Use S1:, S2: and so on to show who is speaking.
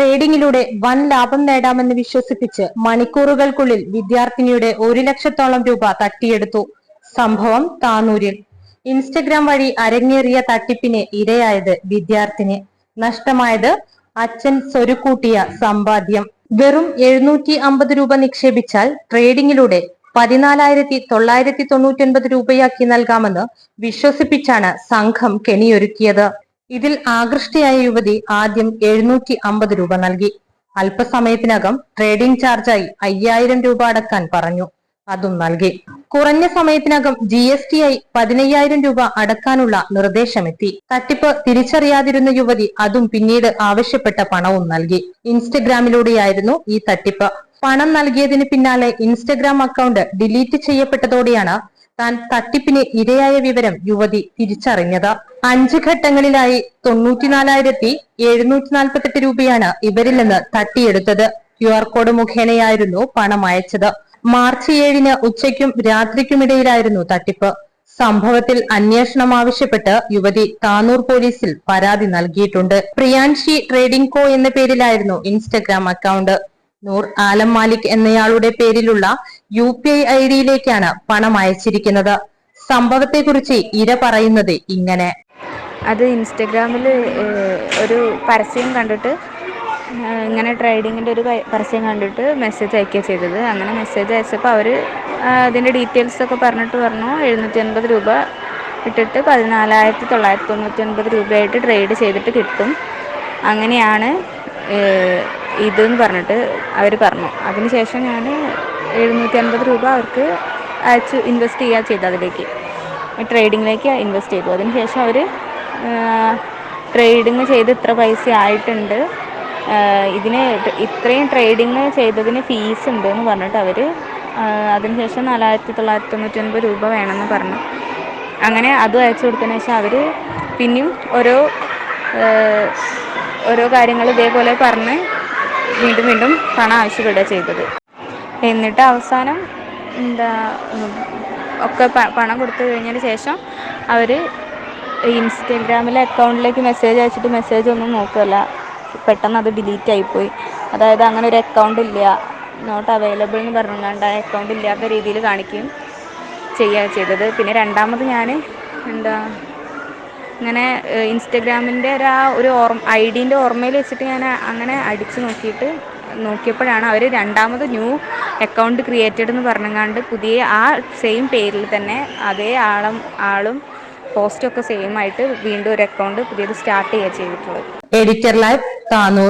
S1: ട്രേഡിംഗിലൂടെ വൻ ലാഭം നേടാമെന്ന് വിശ്വസിപ്പിച്ച് മണിക്കൂറുകൾക്കുള്ളിൽ വിദ്യാർത്ഥിനിയുടെ ഒരു ലക്ഷത്തോളം രൂപ തട്ടിയെടുത്തു. സംഭവം താനൂരിൽ. ഇൻസ്റ്റഗ്രാം വഴി അരങ്ങേറിയ തട്ടിപ്പിന് ഇരയായത് വിദ്യാർത്ഥിനി. നഷ്ടമായത് അച്ഛൻ സ്വരുക്കൂട്ടിയ സമ്പാദ്യം. വെറും എഴുന്നൂറ്റി അമ്പത് രൂപ നിക്ഷേപിച്ചാൽ ട്രേഡിംഗിലൂടെ പതിനാലായിരത്തി തൊള്ളായിരത്തി തൊണ്ണൂറ്റി രൂപയാക്കി നൽകാമെന്ന് വിശ്വസിപ്പിച്ചാണ് സംഘം കെണിയൊരുക്കിയത്. ഇതിൽ ആകൃഷ്ടയായ യുവതി ആദ്യം എഴുന്നൂറ്റി അമ്പത് രൂപ നൽകി. അല്പസമയത്തിനകം ട്രേഡിംഗ് ചാർജായി അയ്യായിരം രൂപ അടക്കാൻ പറഞ്ഞു. അതും നൽകി. കുറഞ്ഞ സമയത്തിനകം ജി എസ് ടി ആയി പതിനയ്യായിരം രൂപ അടക്കാനുള്ള നിർദ്ദേശമെത്തി. തട്ടിപ്പ് തിരിച്ചറിയാതിരുന്ന യുവതി അതും പിന്നീട് ആവശ്യപ്പെട്ട പണവും നൽകി. ഇൻസ്റ്റഗ്രാമിലൂടെയായിരുന്നു ഈ തട്ടിപ്പ്. പണം നൽകിയതിന് പിന്നാലെ ഇൻസ്റ്റഗ്രാം അക്കൗണ്ട് ഡിലീറ്റ് ചെയ്യപ്പെട്ടതോടെയാണ് താൻ തട്ടിപ്പിന് ഇരയായ വിവരം യുവതി തിരിച്ചറിഞ്ഞത്. അഞ്ച് ഘട്ടങ്ങളിലായി തൊണ്ണൂറ്റിനാലായിരത്തി എഴുന്നൂറ്റി നാൽപ്പത്തെട്ട് രൂപയാണ് ഇവരിൽ നിന്ന് തട്ടിയെടുത്തത്. ക്യു ആർ കോഡ് മുഖേനയായിരുന്നു പണം അയച്ചത്. മാർച്ച് ഏഴിന് ഉച്ചയ്ക്കും രാത്രിക്കുമിടയിലായിരുന്നു തട്ടിപ്പ്. സംഭവത്തിൽ അന്വേഷണം ആവശ്യപ്പെട്ട് യുവതി താനൂർ പോലീസിൽ പരാതി നൽകിയിട്ടുണ്ട്. പ്രിയാൻഷി ട്രേഡിംഗ് കോ എന്ന പേരിലായിരുന്നു ഇൻസ്റ്റഗ്രാം അക്കൗണ്ട്. നൂർ ആലം മാലിക് എന്നയാളുടെ പേരിലുള്ള യു പി ഐ ഐ ഡിയിലേക്കാണ് പണം അയച്ചിരിക്കുന്നത്. സംഭവത്തെ കുറിച്ച് ഇര പറയുന്നത് ഇങ്ങനെ.
S2: അത് ഇൻസ്റ്റഗ്രാമിൽ ഒരു പരസ്യം കണ്ടിട്ട് ഇങ്ങനെ ട്രേഡിങ്ങിന്റെ ഒരു പരസ്യം കണ്ടിട്ട് മെസ്സേജ് അയക്കുക ചെയ്തത്. അങ്ങനെ മെസ്സേജ് അയച്ചപ്പോൾ അവർ അതിന്റെ ഡീറ്റെയിൽസ് ഒക്കെ പറഞ്ഞിട്ട് പറഞ്ഞു എഴുന്നൂറ്റി അൻപത് രൂപ ഇട്ടിട്ട് പതിനാലായിരത്തി തൊള്ളായിരത്തി തൊണ്ണൂറ്റി ഒൻപത് രൂപയായിട്ട് ട്രേഡ് ചെയ്തിട്ട് കിട്ടും. അങ്ങനെയാണ് ഇതെന്ന് പറഞ്ഞിട്ട് അവർ പറഞ്ഞു. അതിനുശേഷം ഞാൻ എഴുന്നൂറ്റി അൻപത് രൂപ അവർക്ക് അയച്ച് ഇൻവെസ്റ്റ് ചെയ്യുക ചെയ്തു അതിലേക്ക്. ട്രേഡിങ്ങിലേക്ക് ഇൻവെസ്റ്റ് ചെയ്തു. അതിനുശേഷം അവർ ട്രേഡിങ് ചെയ്ത് ഇത്ര പൈസ ആയിട്ടുണ്ട്. ഇതിന് ഇത്രയും ട്രേഡിങ് ചെയ്തതിന് ഫീസ് ഉണ്ട് എന്ന് പറഞ്ഞിട്ട് അവർ അതിനുശേഷം നാലായിരത്തി തൊള്ളായിരത്തി തൊണ്ണൂറ്റി ഒൻപത് രൂപ വേണമെന്ന് പറഞ്ഞു. അങ്ങനെ അതും അയച്ചു കൊടുത്തതിന് ശേഷം അവർ പിന്നെയും ഓരോ ഓരോ കാര്യങ്ങൾ ഇതേപോലെ പറഞ്ഞ് വീണ്ടും വീണ്ടും പണം ആവശ്യപ്പെടുക ചെയ്തത്. എന്നിട്ട് അവസാനം എന്താ ഒക്കെ പണം കൊടുത്തു കഴിഞ്ഞതിന് ശേഷം അവർ ഇൻസ്റ്റഗ്രാമിലെ അക്കൗണ്ടിലേക്ക് മെസ്സേജ് അയച്ചിട്ട് മെസ്സേജ് ഒന്നും നോക്കുകയല്ല. പെട്ടെന്ന് അത് ഡിലീറ്റ് ആയിപ്പോയി. അതായത് അങ്ങനെ ഒരു അക്കൗണ്ട് ഇല്ല. നോട്ട് അവൈലബിൾ എന്ന് പറഞ്ഞുകൊണ്ട് ആ അക്കൗണ്ട് ഇല്ലാത്ത രീതിയിൽ കാണിക്കുകയും ചെയ്യുക ചെയ്തത്. പിന്നെ രണ്ടാമത് ഞാൻ എന്താ ഇങ്ങനെ ഇൻസ്റ്റഗ്രാമിന്റെ ഒരു ആ ഒരു ഓർമ്മ ഐ ഡീന്റെ ഓർമ്മയിൽ വെച്ചിട്ട് ഞാൻ അങ്ങനെ അടിച്ച് നോക്കിയിട്ട് നോക്കിയപ്പോഴാണ് അവർ രണ്ടാമത് ന്യൂ അക്കൗണ്ട് ക്രിയേറ്റഡ് എന്ന് പറഞ്ഞങ്ങാണ്ട് പുതിയ ആ സെയിം പേരിൽ തന്നെ അതേ ആളും ആളും പോസ്റ്റൊക്കെ സെയിം ആയിട്ട് വീണ്ടും ഒരു അക്കൗണ്ട് പുതിയത് സ്റ്റാർട്ട് ചെയ്യുക ചെയ്തിട്ടുള്ളത്.
S1: Editor life Tanur